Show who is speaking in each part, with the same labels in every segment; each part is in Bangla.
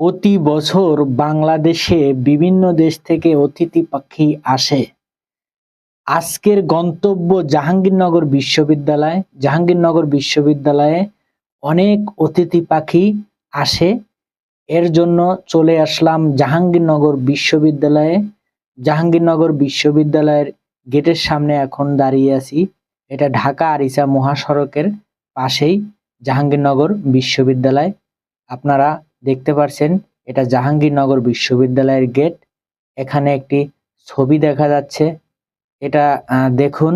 Speaker 1: প্রতি বছর বাংলাদেশে বিভিন্ন দেশ থেকে অতিথি পাখি আসে। আজকের গন্তব্য জাহাঙ্গীরনগর বিশ্ববিদ্যালয়। জাহাঙ্গীরনগর বিশ্ববিদ্যালয়ে অনেক অতিথি পাখি আসে। এর জন্য চলে আসলাম জাহাঙ্গীরনগর বিশ্ববিদ্যালয়ে। জাহাঙ্গীরনগর বিশ্ববিদ্যালয়ের গেটের সামনে এখন দাঁড়িয়ে আছি। এটা ঢাকা আরিচা মহাসড়কের পাশেই জাহাঙ্গীরনগর বিশ্ববিদ্যালয়। আপনারা দেখতে পারছেন, এটা জাহাঙ্গীরনগর বিশ্ববিদ্যালয়ের গেট। এখানে একটি ছবি দেখা যাচ্ছে। এটা দেখুন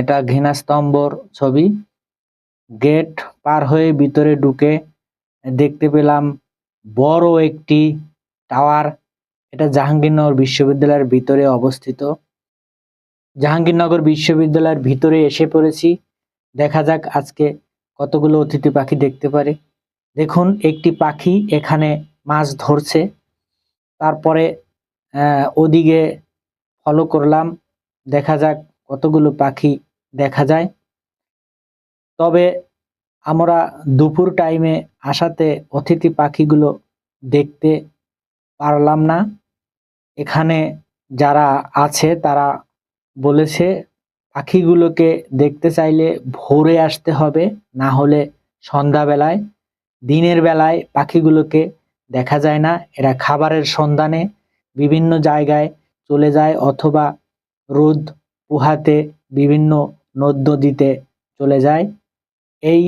Speaker 1: এটা ঘৃণাস্তম্ভর ছবি। গেট পার হয়ে ভিতরে ঢুকে দেখতে পেলাম বড় একটি টাওয়ার। এটা জাহাঙ্গীরনগর বিশ্ববিদ্যালয়ের ভিতরে অবস্থিত। জাহাঙ্গীরনগর বিশ্ববিদ্যালয়ের ভিতরে এসে পড়েছি। দেখা যাক আজকে কতগুলো অতিথি পাখি দেখতে পারে। দেখুন, একটি পাখি এখানে মাছ ধরছে। তারপরে ওদিকে ফলো করলাম। দেখা যাক কতগুলো পাখি দেখা যায়। তবে আমরা দুপুর টাইমে আসাতে অতিথি পাখিগুলো দেখতে পারলাম না। এখানে যারা আছে, তারা বলেছে, পাখিগুলোকে দেখতে চাইলে ভোরে আসতে হবে, না হলে সন্ধ্যাবেলায়। দিনের বেলায় পাখিগুলোকে দেখা যায় না। এরা খাবারের সন্ধানে বিভিন্ন জায়গায় চলে যায় অথবা রোদ পোহাতে বিভিন্ন নদ নদীতে চলে যায়। এই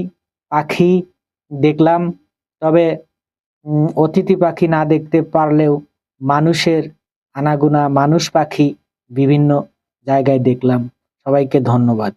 Speaker 1: পাখি দেখলাম, তবে অতিথি পাখি না দেখতে পারলেও মানুষের আনাগোনা মানুষ পাখি বিভিন্ন জায়গায় দেখলাম। সবাইকে ধন্যবাদ।